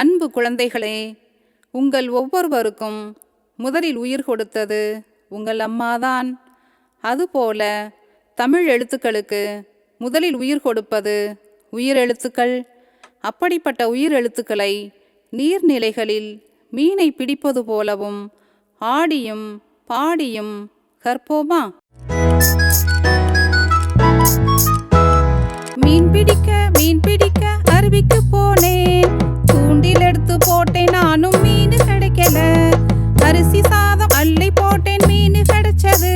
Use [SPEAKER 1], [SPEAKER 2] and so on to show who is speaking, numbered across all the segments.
[SPEAKER 1] அன்பு குழந்தைகளே உங்கள் ஒவ்வொருவருக்கும் முதலில் உயிர் கொடுத்தது உங்கள் அம்மாதான். அதுபோல தமிழ் எழுத்துக்களுக்கு முதலில் உயிர் கொடுப்பது உயிர் எழுத்துக்கள். அப்படிப்பட்ட உயிரெழுத்துக்களை நீர்நிலைகளில் மீனை பிடிப்பது போலவும் ஆடியும் பாடியும் கற்போமா? மீன் பிடிக்க மீன் பிடிக்க அருவிக்கு போனேன். தூண்டில் போட்டேன் நானும் மீன் கிடைக்கல. அரிசி சாதம் அள்ளி போட்டேன் மீன் கிடைச்சது.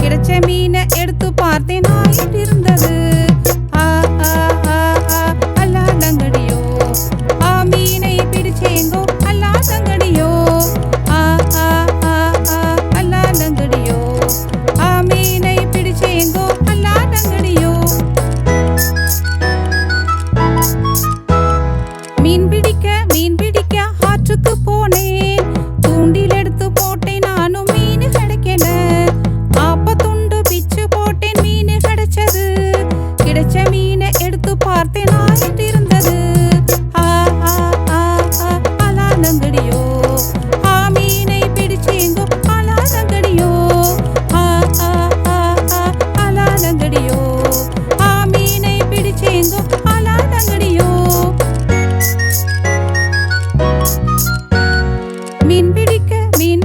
[SPEAKER 1] கிடைச்ச மீனை எடுத்து பார்த்தேன் ஆயிட்டு இருந்தது மீன்